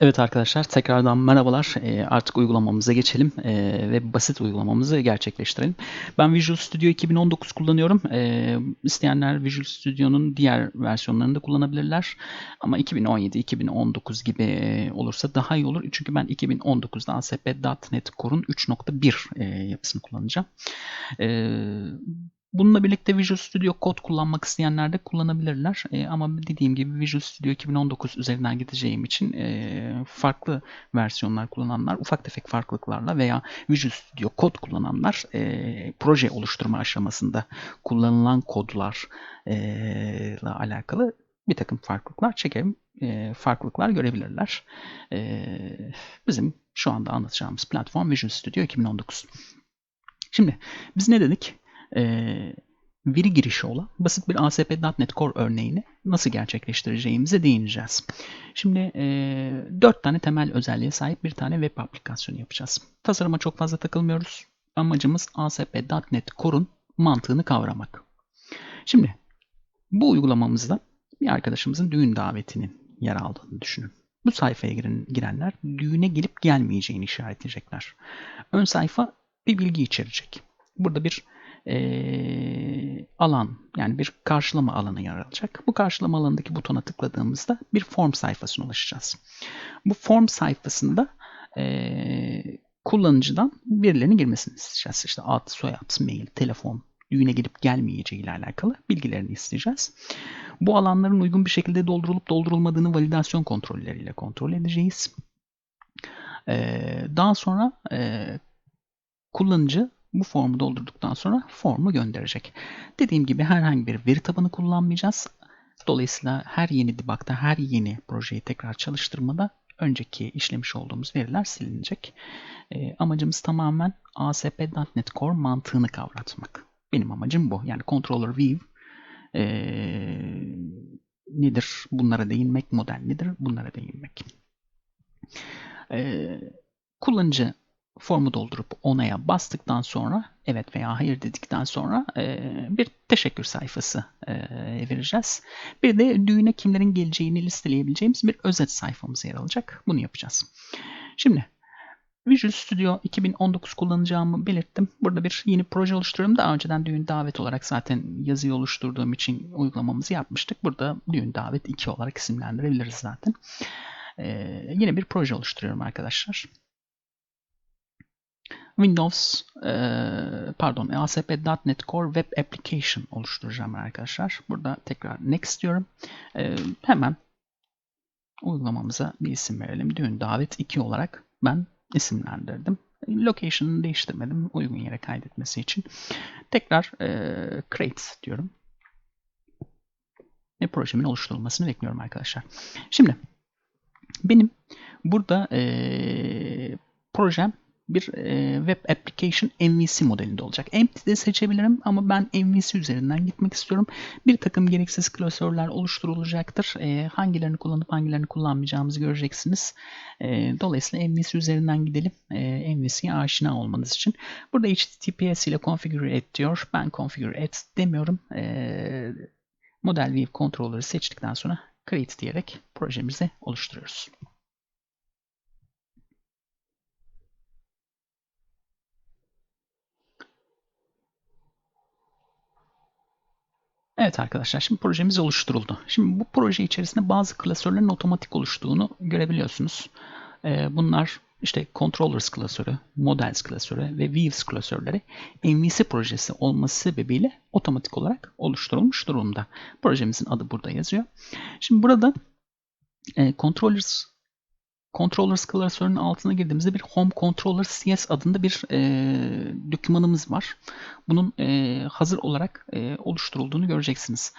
Evet arkadaşlar tekrardan merhabalar. Ee, artık uygulamamıza geçelim ee, ve basit uygulamamızı gerçekleştirelim. Ben Visual Studio 2019 kullanıyorum. Ee, isteyenler Visual Studio'nun diğer versiyonlarını da kullanabilirler. Ama 2017-2019 gibi e, olursa daha iyi olur. Çünkü ben 2019'da ASP.NET Core'un 3.1 e, yapısını kullanacağım. Ee, Bununla birlikte Visual Studio Code kullanmak isteyenler de kullanabilirler. E, ama dediğim gibi Visual Studio 2019 üzerinden gideceğim için e, farklı versiyonlar kullananlar ufak tefek farklılıklarla veya Visual Studio Code kullananlar e, proje oluşturma aşamasında kullanılan kodlarla e, alakalı bir takım farklılıklar çekelim, e, farklılıklar görebilirler. E, bizim şu anda anlatacağımız platform Visual Studio 2019. Şimdi biz ne dedik? E, veri girişi olan basit bir ASP.NET Core örneğini nasıl gerçekleştireceğimize değineceğiz. Şimdi e, 4 tane temel özelliğe sahip bir tane web aplikasyonu yapacağız. Tasarıma çok fazla takılmıyoruz. Amacımız ASP.NET Core'un mantığını kavramak. Şimdi bu uygulamamızda bir arkadaşımızın düğün davetinin yer aldığını düşünün. Bu sayfaya giren, girenler düğüne gelip gelmeyeceğini işaretleyecekler. Ön sayfa bir bilgi içerecek. Burada bir e, alan yani bir karşılama alanı yer. Bu karşılama alanındaki butona tıkladığımızda bir form sayfasına ulaşacağız. Bu form sayfasında e, kullanıcıdan verilerini girmesini isteyeceğiz. İşte ad, soyad, mail, telefon, düğüne gelip gelmeyeceği ile alakalı bilgilerini isteyeceğiz. Bu alanların uygun bir şekilde doldurulup doldurulmadığını validasyon kontrolleriyle kontrol edeceğiz. Ee, daha sonra e, kullanıcı bu formu doldurduktan sonra formu gönderecek. Dediğim gibi herhangi bir veri tabanı kullanmayacağız. Dolayısıyla her yeni debug'da, her yeni projeyi tekrar çalıştırmada önceki işlemiş olduğumuz veriler silinecek. E, amacımız tamamen ASP.NET Core mantığını kavratmak. Benim amacım bu. Yani controller view e, nedir? Bunlara değinmek. Model nedir? Bunlara değinmek. E, kullanıcı formu doldurup onaya bastıktan sonra evet veya hayır dedikten sonra e, bir teşekkür sayfası e, vereceğiz. Bir de düğüne kimlerin geleceğini listeleyebileceğimiz bir özet sayfamız yer alacak. Bunu yapacağız. Şimdi Visual Studio 2019 kullanacağımı belirttim. Burada bir yeni proje oluşturuyorum. Daha önceden düğün davet olarak zaten yazıyı oluşturduğum için uygulamamızı yapmıştık. Burada düğün davet 2 olarak isimlendirebiliriz zaten. Ee, yine bir proje oluşturuyorum arkadaşlar. Windows e, pardon ASP.NET Core Web Application oluşturacağım arkadaşlar. Burada tekrar Next diyorum. E, hemen uygulamamıza bir isim verelim. Düğün davet 2 olarak ben isimlendirdim. Location'ını değiştirmedim uygun yere kaydetmesi için. Tekrar e, Create diyorum. Ve projemin oluşturulmasını bekliyorum arkadaşlar. Şimdi benim burada e, projem bir e, web application MVC modelinde olacak. Empty de seçebilirim ama ben MVC üzerinden gitmek istiyorum. Bir takım gereksiz klasörler oluşturulacaktır. E, hangilerini kullanıp hangilerini kullanmayacağımızı göreceksiniz. E, dolayısıyla MVC üzerinden gidelim. E, MVC'ye aşina olmanız için. Burada HTTPS ile configure et diyor. Ben configure et demiyorum. Model View Controller'ı seçtikten sonra create diyerek projemizi oluşturuyoruz. Evet arkadaşlar şimdi projemiz oluşturuldu. Şimdi bu proje içerisinde bazı klasörlerin otomatik oluştuğunu görebiliyorsunuz. Ee, bunlar işte controllers klasörü, models klasörü ve views klasörleri MVC projesi olması sebebiyle otomatik olarak oluşturulmuş durumda. Projemizin adı burada yazıyor. Şimdi burada e, controllers Controllers klasörünün altına girdiğimizde bir Home Controller CS adında bir e, dokümanımız var. Bunun e, hazır olarak e, oluşturulduğunu göreceksiniz.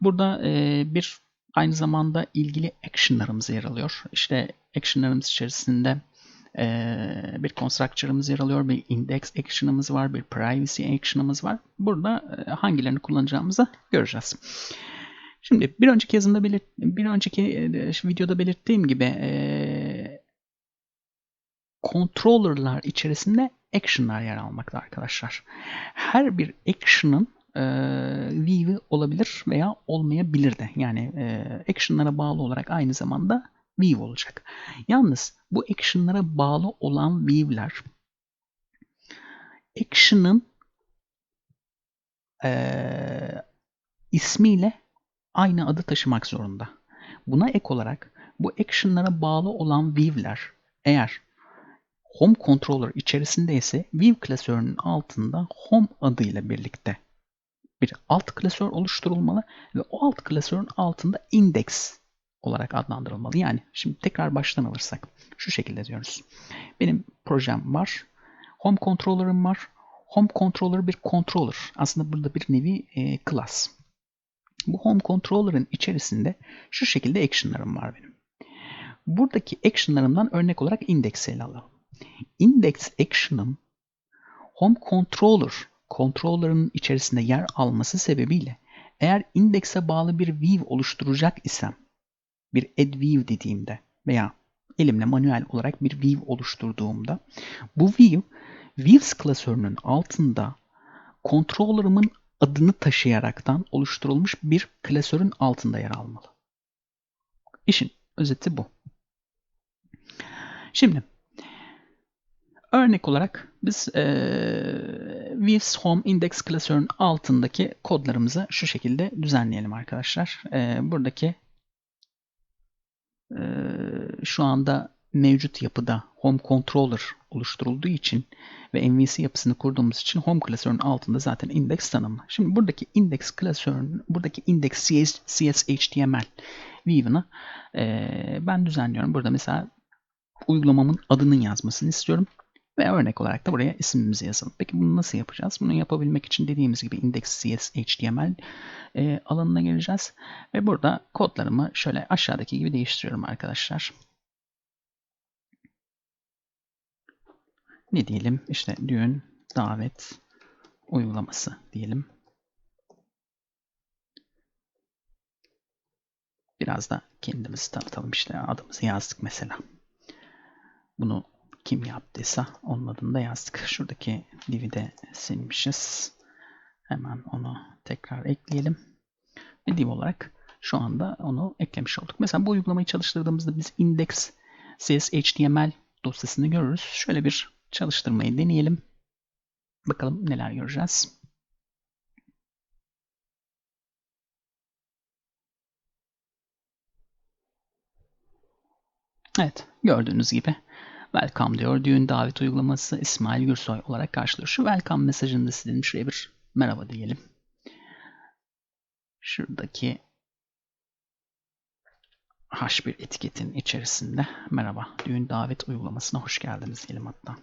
Burada e, bir aynı zamanda ilgili action'larımız yer alıyor. İşte action'larımız içerisinde e, bir constructor'ımız yer alıyor, bir index action'ımız var, bir privacy action'ımız var. Burada e, hangilerini kullanacağımızı göreceğiz. Şimdi bir önceki yazımda belirt bir önceki e, videoda belirttiğim gibi e, controller'lar içerisinde action'lar yer almakta arkadaşlar. Her bir action'ın e, view'i olabilir veya olmayabilir de. Yani e, action'lara bağlı olarak aynı zamanda view olacak. Yalnız bu action'lara bağlı olan view'ler action'ın e, ismiyle aynı adı taşımak zorunda. Buna ek olarak bu action'lara bağlı olan view'ler eğer home controller içerisinde ise view klasörünün altında home adıyla birlikte bir alt klasör oluşturulmalı ve o alt klasörün altında index olarak adlandırılmalı. Yani şimdi tekrar baştan alırsak şu şekilde diyoruz. Benim projem var. Home controller'ım var. Home controller bir controller. Aslında burada bir nevi e, class. Bu home controller'ın içerisinde şu şekilde action'larım var benim. Buradaki action'larımdan örnek olarak index ele alalım. Index action'ım home controller controller'ın içerisinde yer alması sebebiyle eğer index'e bağlı bir view oluşturacak isem bir add view dediğimde veya elimle manuel olarak bir view oluşturduğumda bu view views klasörünün altında controller'ımın adını taşıyaraktan oluşturulmuş bir klasörün altında yer almalı. İşin özeti bu. Şimdi örnek olarak biz e, Views Home Index klasörün altındaki kodlarımızı şu şekilde düzenleyelim arkadaşlar. E, buradaki e, şu anda mevcut yapıda Home Controller oluşturulduğu için ve MVC yapısını kurduğumuz için Home klasörün altında zaten index tanımlı. Şimdi buradaki index klasörün, buradaki index CS, CSHTML view'ını e, ben düzenliyorum. Burada mesela uygulamamın adının yazmasını istiyorum. Ve örnek olarak da buraya ismimizi yazalım. Peki bunu nasıl yapacağız? Bunu yapabilmek için dediğimiz gibi index.cs.html e, alanına geleceğiz. Ve burada kodlarımı şöyle aşağıdaki gibi değiştiriyorum arkadaşlar. Ne diyelim? İşte düğün, davet, uygulaması diyelim. Biraz da kendimizi tanıtalım işte adımızı yazdık mesela. Bunu kim yaptıysa onun adını da yazdık. Şuradaki div'i de silmişiz. Hemen onu tekrar ekleyelim. Ve div olarak şu anda onu eklemiş olduk. Mesela bu uygulamayı çalıştırdığımızda biz index cs.html dosyasını görürüz. Şöyle bir çalıştırmayı deneyelim. Bakalım neler göreceğiz. Evet, gördüğünüz gibi welcome diyor. Düğün davet uygulaması İsmail Gürsoy olarak karşılıyor. Şu welcome mesajını da silelim. Şuraya bir merhaba diyelim. Şuradaki H1 etiketin içerisinde merhaba düğün davet uygulamasına hoş geldiniz diyelim hatta.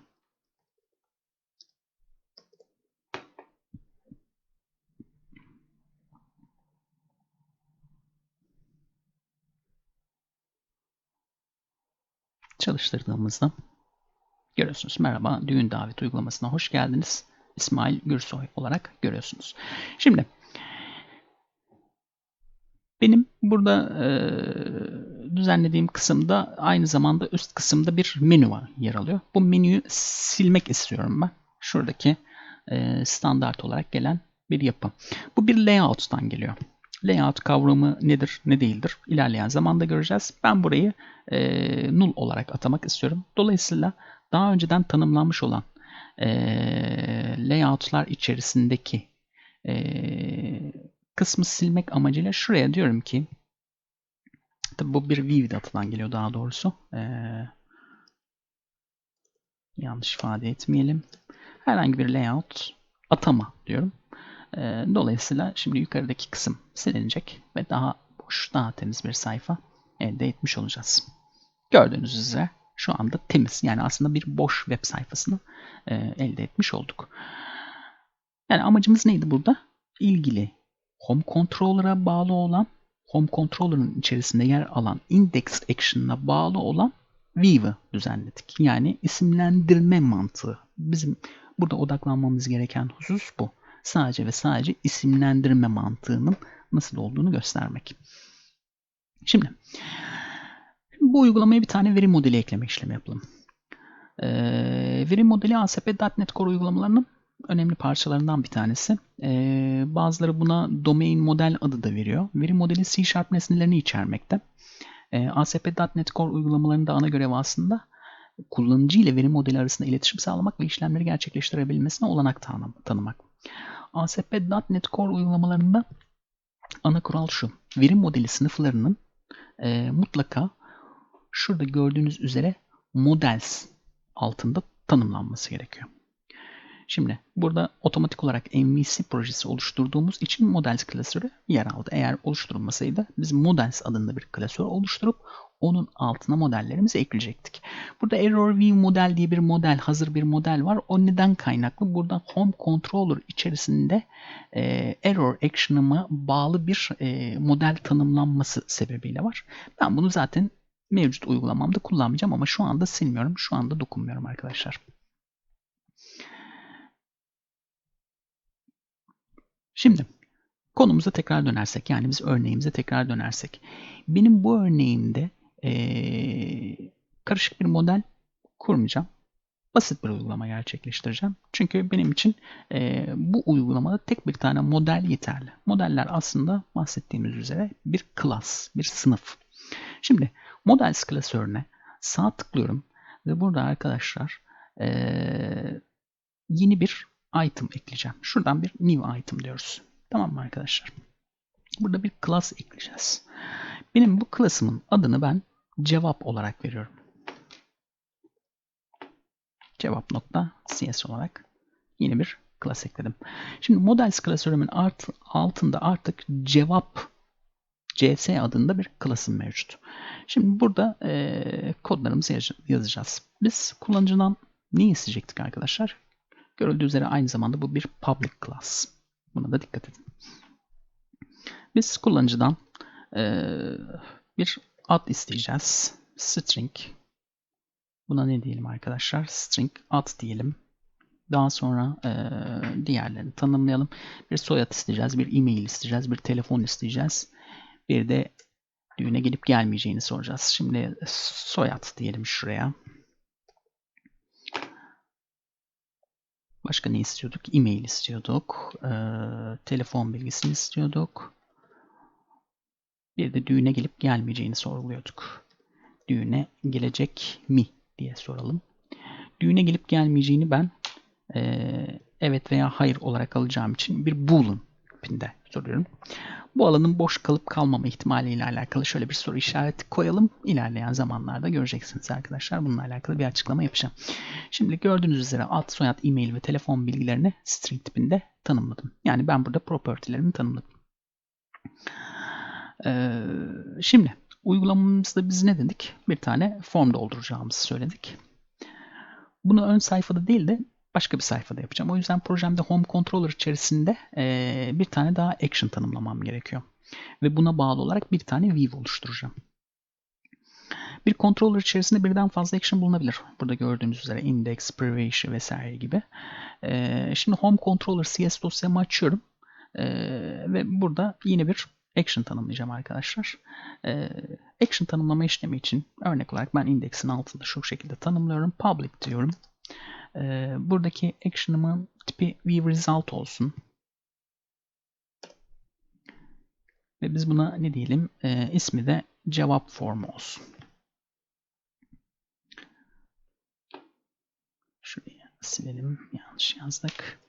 Çalıştırdığımızda görüyorsunuz. Merhaba, düğün davet uygulamasına hoş geldiniz. İsmail Gürsoy olarak görüyorsunuz. Şimdi benim burada e, düzenlediğim kısımda aynı zamanda üst kısımda bir menü var yer alıyor. Bu menüyü silmek istiyorum ben. Şuradaki e, standart olarak gelen bir yapı. Bu bir layout'tan geliyor layout kavramı nedir, ne değildir ilerleyen zamanda göreceğiz. Ben burayı e, null olarak atamak istiyorum. Dolayısıyla daha önceden tanımlanmış olan e, layoutlar içerisindeki e, kısmı silmek amacıyla şuraya diyorum ki tabi bu bir view'de atılan geliyor daha doğrusu. E, yanlış ifade etmeyelim. Herhangi bir layout atama diyorum. Ee, dolayısıyla şimdi yukarıdaki kısım silinecek ve daha boş, daha temiz bir sayfa elde etmiş olacağız. Gördüğünüz üzere şu anda temiz. Yani aslında bir boş web sayfasını e, elde etmiş olduk. Yani amacımız neydi burada? İlgili Home Controller'a bağlı olan Home Controller'ın içerisinde yer alan Index Action'a bağlı olan View'ı düzenledik. Yani isimlendirme mantığı. Bizim burada odaklanmamız gereken husus bu sadece ve sadece isimlendirme mantığının nasıl olduğunu göstermek. Şimdi bu uygulamaya bir tane veri modeli ekleme işlemi yapalım. Ee, veri modeli ASP.NET Core uygulamalarının önemli parçalarından bir tanesi. Ee, bazıları buna domain model adı da veriyor. Veri modeli C Sharp nesnelerini içermekte. E, ASP.NET Core uygulamalarında ana görevi aslında kullanıcı ile veri modeli arasında iletişim sağlamak ve işlemleri gerçekleştirebilmesine olanak tanım, tanımak. ASP.NET Core uygulamalarında ana kural şu. Veri modeli sınıflarının e, mutlaka şurada gördüğünüz üzere models altında tanımlanması gerekiyor. Şimdi burada otomatik olarak MVC projesi oluşturduğumuz için models klasörü yer aldı. Eğer oluşturulmasaydı biz models adında bir klasör oluşturup onun altına modellerimizi ekleyecektik. Burada error view model diye bir model, hazır bir model var. O neden kaynaklı? Burada home controller içerisinde e, error action'ıma bağlı bir e, model tanımlanması sebebiyle var. Ben bunu zaten mevcut uygulamamda kullanmayacağım ama şu anda silmiyorum. Şu anda dokunmuyorum arkadaşlar. Şimdi konumuza tekrar dönersek yani biz örneğimize tekrar dönersek. Benim bu örneğimde ee, karışık bir model kurmayacağım. Basit bir uygulama gerçekleştireceğim. Çünkü benim için e, bu uygulamada tek bir tane model yeterli. Modeller aslında bahsettiğimiz üzere bir klas, bir sınıf. Şimdi models klasörüne sağ tıklıyorum ve burada arkadaşlar e, yeni bir item ekleyeceğim. Şuradan bir new item diyoruz. Tamam mı arkadaşlar? Burada bir class ekleyeceğiz. Benim bu klasımın adını ben cevap olarak veriyorum. Cevap nokta cs olarak yeni bir class ekledim. Şimdi models klasörümün art, altında artık cevap cs adında bir class'ım mevcut. Şimdi burada e, kodlarımızı yazacağız. Biz kullanıcıdan ne isteyecektik arkadaşlar? Görüldüğü üzere aynı zamanda bu bir public class. Buna da dikkat edin. Biz kullanıcıdan e, bir ad isteyeceğiz. String. Buna ne diyelim arkadaşlar? String ad diyelim. Daha sonra e, diğerlerini tanımlayalım. Bir soyad isteyeceğiz, bir e-mail isteyeceğiz, bir telefon isteyeceğiz. Bir de düğüne gelip gelmeyeceğini soracağız. Şimdi soyad diyelim şuraya. Başka ne istiyorduk? E-mail istiyorduk. E, telefon bilgisini istiyorduk. Bir de düğüne gelip gelmeyeceğini sorguluyorduk. Düğüne gelecek mi diye soralım. Düğüne gelip gelmeyeceğini ben e, evet veya hayır olarak alacağım için bir boolean tipinde soruyorum. Bu alanın boş kalıp kalmama ihtimali ile alakalı şöyle bir soru işareti koyalım. İlerleyen zamanlarda göreceksiniz arkadaşlar. Bununla alakalı bir açıklama yapacağım. Şimdi gördüğünüz üzere ad, soyad, e-mail ve telefon bilgilerini string tipinde tanımladım. Yani ben burada property'lerimi tanımladım. Ee, şimdi uygulamamızda biz ne dedik? Bir tane form dolduracağımızı söyledik. Bunu ön sayfada değil de başka bir sayfada yapacağım. O yüzden projemde Home Controller içerisinde e, bir tane daha action tanımlamam gerekiyor. Ve buna bağlı olarak bir tane view oluşturacağım. Bir controller içerisinde birden fazla action bulunabilir. Burada gördüğünüz üzere index, preview vesaire gibi. E, şimdi Home Controller CS dosyamı açıyorum. E, ve burada yine bir action tanımlayacağım arkadaşlar. Ee, action tanımlama işlemi için örnek olarak ben indeksin altında şu şekilde tanımlıyorum. Public diyorum. Ee, buradaki action'ımın tipi view result olsun. Ve biz buna ne diyelim? Ee, ismi de cevap formu olsun. Şuraya silelim. Yanlış yazdık.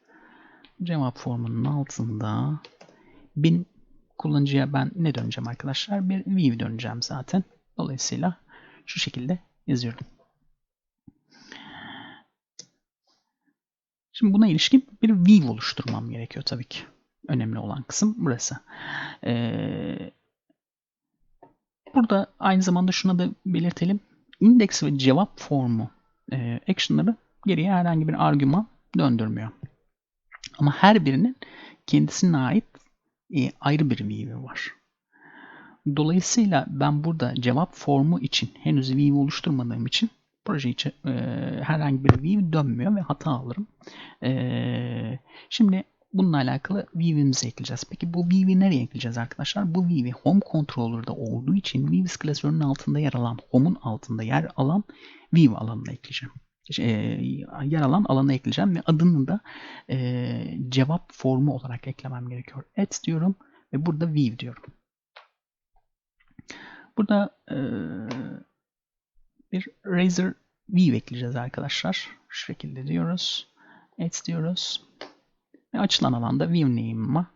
Cevap formunun altında bin kullanıcıya ben ne döneceğim arkadaşlar? Bir view döneceğim zaten. Dolayısıyla şu şekilde yazıyorum. Şimdi buna ilişkin bir view oluşturmam gerekiyor tabii ki. Önemli olan kısım burası. Ee, burada aynı zamanda şuna da belirtelim. Index ve cevap formu e, action'ları geriye herhangi bir argüman döndürmüyor. Ama her birinin kendisine ait e, ayrı bir view var. Dolayısıyla ben burada cevap formu için henüz view oluşturmadığım için proje için e, herhangi bir view dönmüyor ve hata alırım. E, şimdi bununla alakalı view'imizi ekleyeceğiz. Peki bu view'i nereye ekleyeceğiz arkadaşlar? Bu view'i home controller'da olduğu için views klasörünün altında yer alan, home'un altında yer alan view alanına ekleyeceğim. E, yer alan alana ekleyeceğim ve adını da e, cevap formu olarak eklemem gerekiyor. Add diyorum ve burada view diyorum. Burada e, bir Razor View ekleyeceğiz arkadaşlar. Şu şekilde diyoruz. Add diyoruz. Ve açılan alanda view name'ıma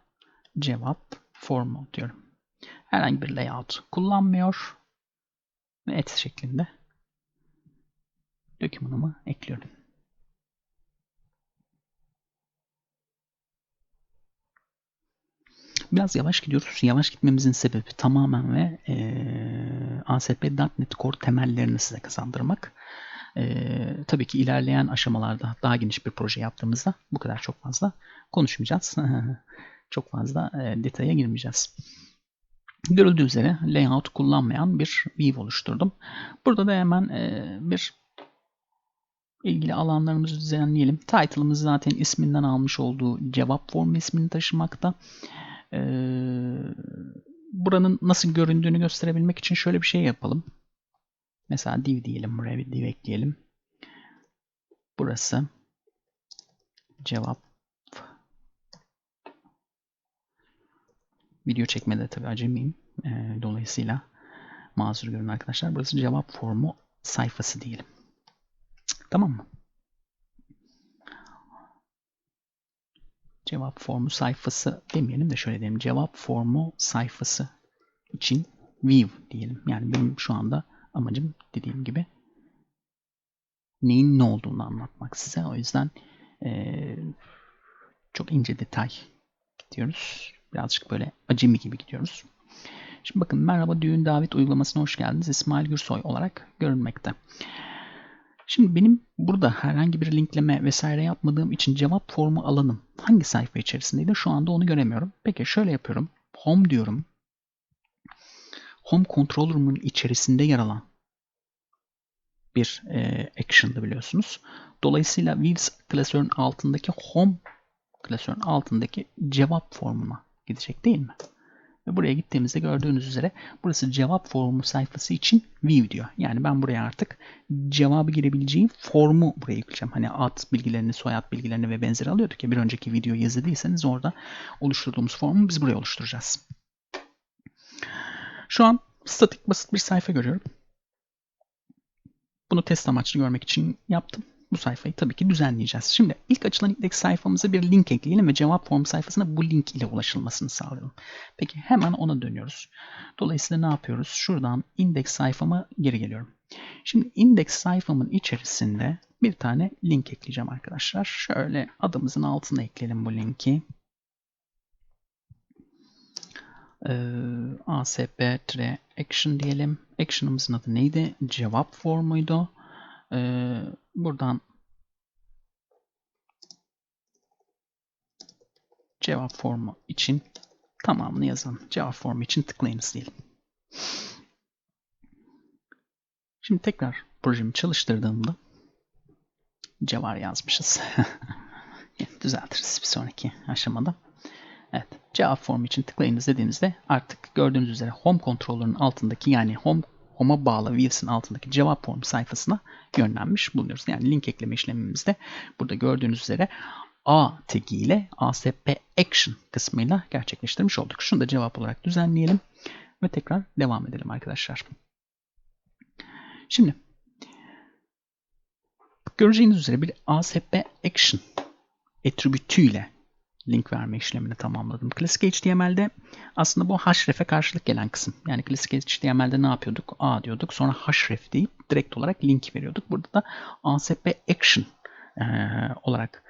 cevap formu diyorum. Herhangi bir layout kullanmıyor. Ve add şeklinde dokümanımı ekliyorum. Biraz yavaş gidiyoruz. Yavaş gitmemizin sebebi tamamen ve e, ASP.NET Core temellerini size kazandırmak. E, tabii ki ilerleyen aşamalarda daha geniş bir proje yaptığımızda bu kadar çok fazla konuşmayacağız. çok fazla e, detaya girmeyeceğiz. Görüldüğü üzere layout kullanmayan bir view oluşturdum. Burada da hemen e, bir ilgili alanlarımızı düzenleyelim. Title'ımız zaten isminden almış olduğu cevap formu ismini taşımakta. Ee, buranın nasıl göründüğünü gösterebilmek için şöyle bir şey yapalım. Mesela div diyelim buraya bir div ekleyelim. Burası cevap video çekmede tabii acemiyim. Ee, dolayısıyla mazur görün arkadaşlar. Burası cevap formu sayfası diyelim. Tamam mı? Cevap formu sayfası demeyelim de şöyle diyelim. Cevap formu sayfası için view diyelim. Yani benim şu anda amacım dediğim gibi neyin ne olduğunu anlatmak size. O yüzden ee, çok ince detay gidiyoruz. Birazcık böyle acemi gibi gidiyoruz. Şimdi bakın merhaba düğün davet uygulamasına hoş geldiniz. İsmail Gürsoy olarak görünmekte. Şimdi benim burada herhangi bir linkleme vesaire yapmadığım için cevap formu alanım hangi sayfa içerisindeydi şu anda onu göremiyorum. Peki şöyle yapıyorum. Home diyorum. Home controller'ımın içerisinde yer alan bir e, action'dı biliyorsunuz. Dolayısıyla Views klasörün altındaki home klasörün altındaki cevap formuna gidecek değil mi? Ve buraya gittiğimizde gördüğünüz üzere burası cevap formu sayfası için view diyor. Yani ben buraya artık cevabı girebileceğim formu buraya yükleyeceğim. Hani ad bilgilerini, soyad bilgilerini ve benzeri alıyorduk ya bir önceki videoyu izlediyseniz orada oluşturduğumuz formu biz buraya oluşturacağız. Şu an statik basit bir sayfa görüyorum. Bunu test amaçlı görmek için yaptım bu sayfayı tabii ki düzenleyeceğiz. Şimdi ilk açılan indeks sayfamıza bir link ekleyelim ve cevap form sayfasına bu link ile ulaşılmasını sağlayalım. Peki hemen ona dönüyoruz. Dolayısıyla ne yapıyoruz? Şuradan indeks sayfama geri geliyorum. Şimdi indeks sayfamın içerisinde bir tane link ekleyeceğim arkadaşlar. Şöyle adımızın altına ekleyelim bu linki. Ee, ASP-action diyelim. Action'ımızın adı neydi? Cevap formuydu. Ee, buradan cevap formu için tamamını yazalım. Cevap formu için tıklayınız diyelim. Şimdi tekrar projemi çalıştırdığımda cevar yazmışız. Düzeltiriz bir sonraki aşamada. Evet, cevap formu için tıklayınız dediğinizde artık gördüğünüz üzere Home Controller'ın altındaki yani Home Home'a bağlı Views'in altındaki cevap formu sayfasına yönlenmiş bulunuyoruz. Yani link ekleme işlemimizde burada gördüğünüz üzere A tagi ile ASP Action kısmıyla gerçekleştirmiş olduk. Şunu da cevap olarak düzenleyelim ve tekrar devam edelim arkadaşlar. Şimdi göreceğiniz üzere bir ASP Action attribütüyle link verme işlemini tamamladım. Klasik HTML'de aslında bu href'e karşılık gelen kısım. Yani klasik HTML'de ne yapıyorduk? A diyorduk. Sonra href deyip direkt olarak link veriyorduk. Burada da ASP action e, olarak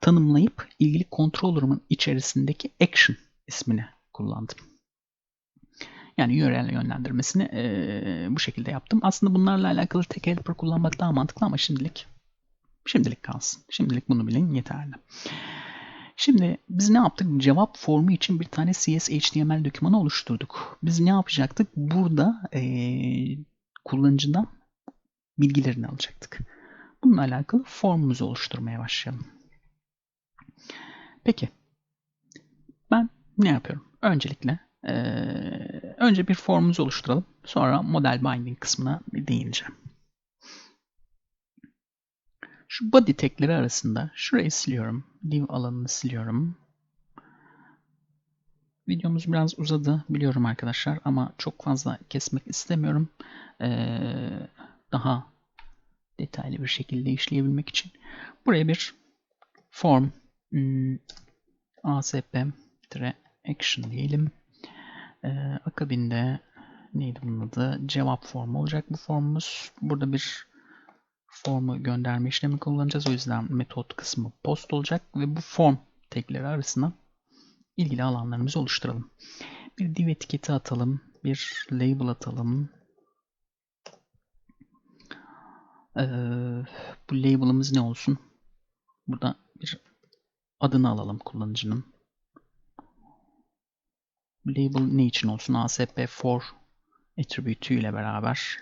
tanımlayıp ilgili controller'ımın içerisindeki action ismini kullandım. Yani URL yönlendirmesini e, bu şekilde yaptım. Aslında bunlarla alakalı tek helper kullanmak daha mantıklı ama şimdilik şimdilik kalsın. Şimdilik bunu bilin yeterli. Şimdi biz ne yaptık? Cevap formu için bir tane CS dokümanı oluşturduk. Biz ne yapacaktık? Burada ee, kullanıcıdan bilgilerini alacaktık. Bununla alakalı formumuzu oluşturmaya başlayalım. Peki. Ben ne yapıyorum? Öncelikle ee, önce bir formumuzu oluşturalım. Sonra model binding kısmına değineceğim. Şu body tagleri arasında şurayı siliyorum. Div alanını siliyorum. Videomuz biraz uzadı biliyorum arkadaşlar ama çok fazla kesmek istemiyorum. Ee, daha detaylı bir şekilde işleyebilmek için. Buraya bir form hmm, asp action diyelim. Ee, akabinde neydi bunun adı? Cevap formu olacak bu formumuz. Burada bir formu gönderme işlemi kullanacağız. O yüzden metot kısmı post olacak ve bu form tekleri arasına ilgili alanlarımızı oluşturalım. Bir div etiketi atalım. Bir label atalım. Ee, bu label'ımız ne olsun? Burada bir adını alalım kullanıcının. Label ne için olsun? ASP for attribute ile beraber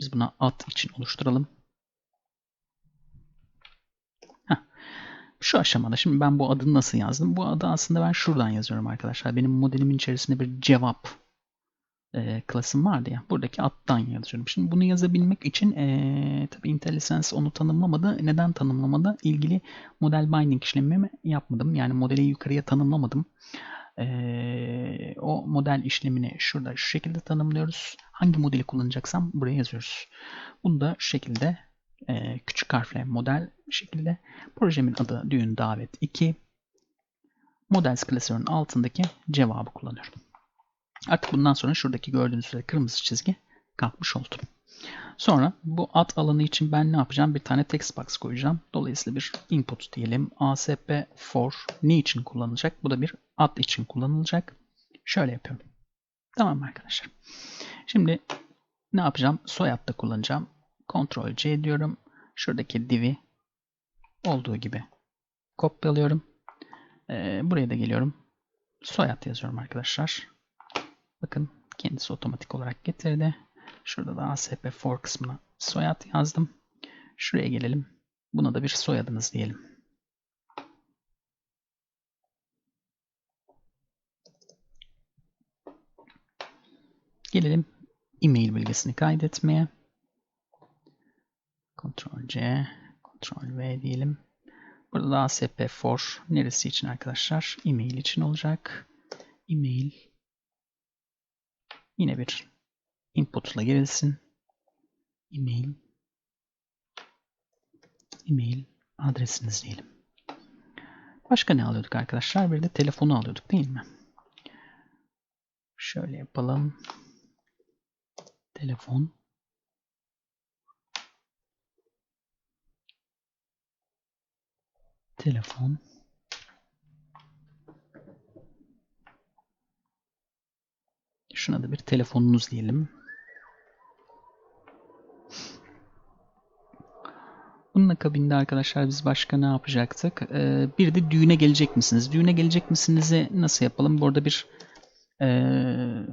biz buna ad için oluşturalım. Heh. Şu aşamada şimdi ben bu adı nasıl yazdım? Bu adı aslında ben şuradan yazıyorum arkadaşlar. Benim modelimin içerisinde bir cevap e, klasım vardı ya. Buradaki attan yazıyorum. Şimdi bunu yazabilmek için e, tabii IntelliSense onu tanımlamadı. Neden tanımlamadı? İlgili model binding işlemimi yapmadım. Yani modeli yukarıya tanımlamadım. O model işlemini şurada şu şekilde tanımlıyoruz. Hangi modeli kullanacaksam buraya yazıyoruz. Bunu da şu şekilde küçük harfle model şekilde. Projemin adı düğün davet 2. Models klasörün altındaki cevabı kullanıyorum. Artık bundan sonra şuradaki gördüğünüz üzere kırmızı çizgi kalkmış oldu. Sonra bu ad alanı için ben ne yapacağım? Bir tane text box koyacağım. Dolayısıyla bir input diyelim. asp for ne için kullanılacak? Bu da bir ad için kullanılacak. Şöyle yapıyorum. Tamam arkadaşlar. Şimdi ne yapacağım? Soyadda kullanacağım. Ctrl C diyorum. Şuradaki div'i olduğu gibi kopyalıyorum. Ee, buraya da geliyorum. Soyad yazıyorum arkadaşlar. Bakın kendisi otomatik olarak getirdi. Şurada da ASP for kısmına soyad yazdım. Şuraya gelelim. Buna da bir soyadınız diyelim. Gelelim e-mail bilgisini kaydetmeye. Ctrl C, Ctrl V diyelim. Burada da ASP for neresi için arkadaşlar? E-mail için olacak. E-mail yine bir input'la girilsin. E-mail e-mail adresiniz diyelim. Başka ne alıyorduk arkadaşlar? Bir de telefonu alıyorduk değil mi? Şöyle yapalım. Telefon telefon şuna da bir telefonunuz diyelim. Bunun akabinde arkadaşlar biz başka ne yapacaktık? Ee, bir de düğüne gelecek misiniz? Düğüne gelecek misiniz'i nasıl yapalım? Burada bir ee,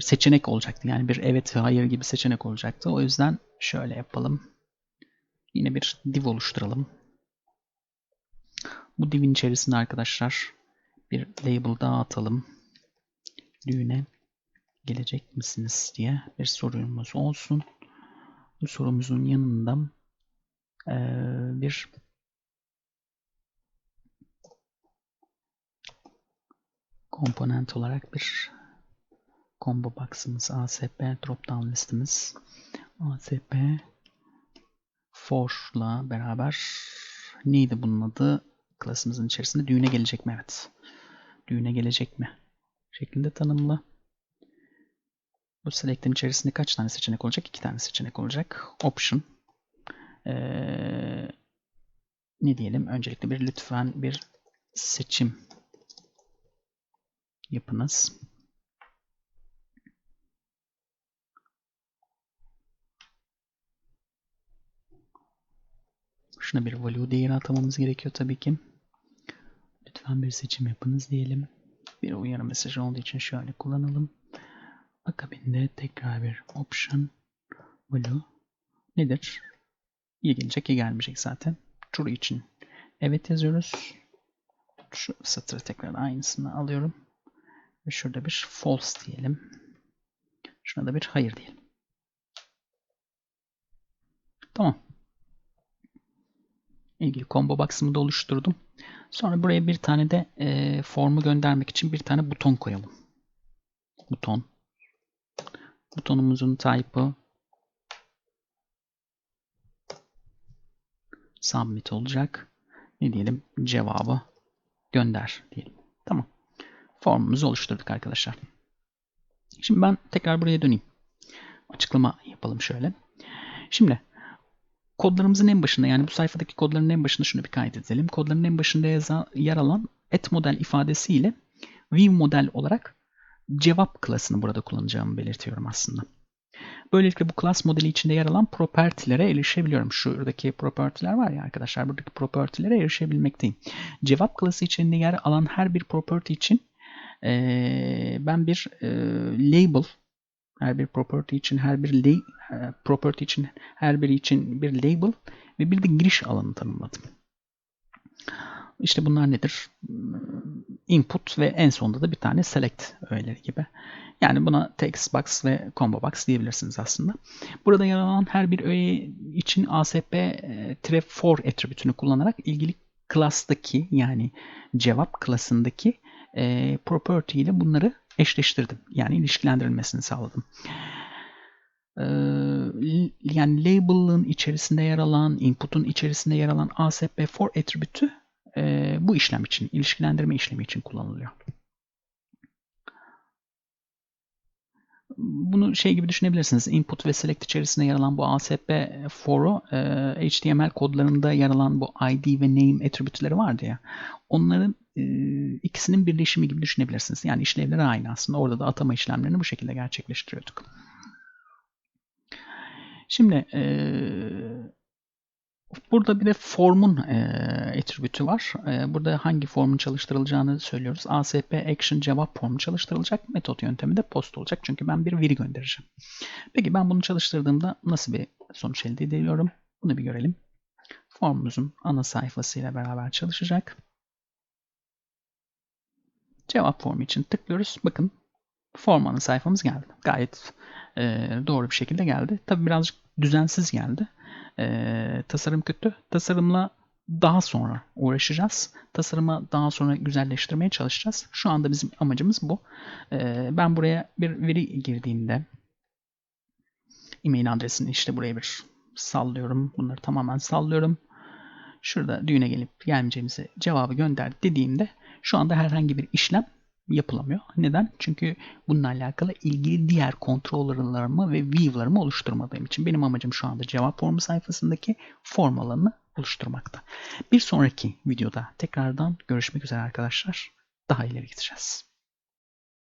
seçenek olacaktı. Yani bir evet ve hayır gibi seçenek olacaktı. O yüzden şöyle yapalım. Yine bir div oluşturalım. Bu divin içerisinde arkadaşlar bir label daha atalım. Düğüne gelecek misiniz diye bir sorumuz olsun. Bu sorumuzun yanında bir komponent olarak bir combo box'ımız ASP dropdown listemiz ASP for'la beraber neydi bunun adı? Klasımızın içerisinde düğüne gelecek mi? Evet. Düğüne gelecek mi? Şeklinde tanımlı. Bu select'in içerisinde kaç tane seçenek olacak? İki tane seçenek olacak. Option. Ee, ne diyelim? Öncelikle bir lütfen bir seçim yapınız. Şuna bir value değeri atamamız gerekiyor tabii ki. Lütfen bir seçim yapınız diyelim. Bir uyarı mesajı olduğu için şöyle kullanalım. Akabinde tekrar bir option value nedir? İyi gelecek, iyi gelmeyecek zaten. True için evet yazıyoruz. Şu satırı tekrar aynısını alıyorum. Ve şurada bir false diyelim. Şuna da bir hayır diyelim. Tamam ilgili combo box'ımı da oluşturdum. Sonra buraya bir tane de e, formu göndermek için bir tane buton koyalım. Buton. Butonumuzun type'ı submit olacak. Ne diyelim? Cevabı gönder diyelim. Tamam. Formumuzu oluşturduk arkadaşlar. Şimdi ben tekrar buraya döneyim. Açıklama yapalım şöyle. Şimdi kodlarımızın en başında yani bu sayfadaki kodların en başında şunu bir kaydedelim. Kodların en başında yer alan et model ifadesiyle view model olarak cevap klasını burada kullanacağımı belirtiyorum aslında. Böylelikle bu class modeli içinde yer alan propertilere erişebiliyorum. Şuradaki propertiler var ya arkadaşlar buradaki propertilere erişebilmekteyim. Cevap klası içinde yer alan her bir property için ee, ben bir e, label her bir property için her bir la, e, property için her biri için bir label ve bir de giriş alanı tanımladım. İşte bunlar nedir? Input ve en sonunda da bir tane select öğeleri gibi. Yani buna text box ve combo box diyebilirsiniz aslında. Burada yer alan her bir öğe için ASP-for attribütünü kullanarak ilgili class'taki yani cevap klasındaki e, property ile bunları eşleştirdim. Yani ilişkilendirilmesini sağladım. Ee, yani label'ın içerisinde yer alan, input'un içerisinde yer alan ASP4 attribütü e, bu işlem için, ilişkilendirme işlemi için kullanılıyor. Bunu şey gibi düşünebilirsiniz. Input ve select içerisinde yer alan bu ASP4'u e, HTML kodlarında yer alan bu ID ve name attribütleri vardı ya. Onların e, ikisinin birleşimi gibi düşünebilirsiniz. Yani işlevleri aynı aslında. Orada da atama işlemlerini bu şekilde gerçekleştiriyorduk. Şimdi e, burada bir de formun e, attribütü var. E, burada hangi formun çalıştırılacağını söylüyoruz. ASP action cevap formu çalıştırılacak. Metot yöntemi de post olacak. Çünkü ben bir veri göndereceğim. Peki ben bunu çalıştırdığımda nasıl bir sonuç elde ediyorum? Bunu bir görelim. Formumuzun ana sayfasıyla beraber çalışacak. Cevap formu için tıklıyoruz. Bakın form ana sayfamız geldi. Gayet e, doğru bir şekilde geldi. Tabi birazcık düzensiz geldi. E, tasarım kötü. Tasarımla daha sonra uğraşacağız. Tasarımı daha sonra güzelleştirmeye çalışacağız. Şu anda bizim amacımız bu. E, ben buraya bir veri girdiğimde e-mail adresini işte buraya bir sallıyorum. Bunları tamamen sallıyorum. Şurada düğüne gelip gelmeyeceğimizi cevabı gönder dediğimde şu anda herhangi bir işlem yapılamıyor. Neden? Çünkü bununla alakalı ilgili diğer controller'larımı ve view'larımı oluşturmadığım için benim amacım şu anda cevap formu sayfasındaki form alanını oluşturmakta. Bir sonraki videoda tekrardan görüşmek üzere arkadaşlar. Daha ileri gideceğiz.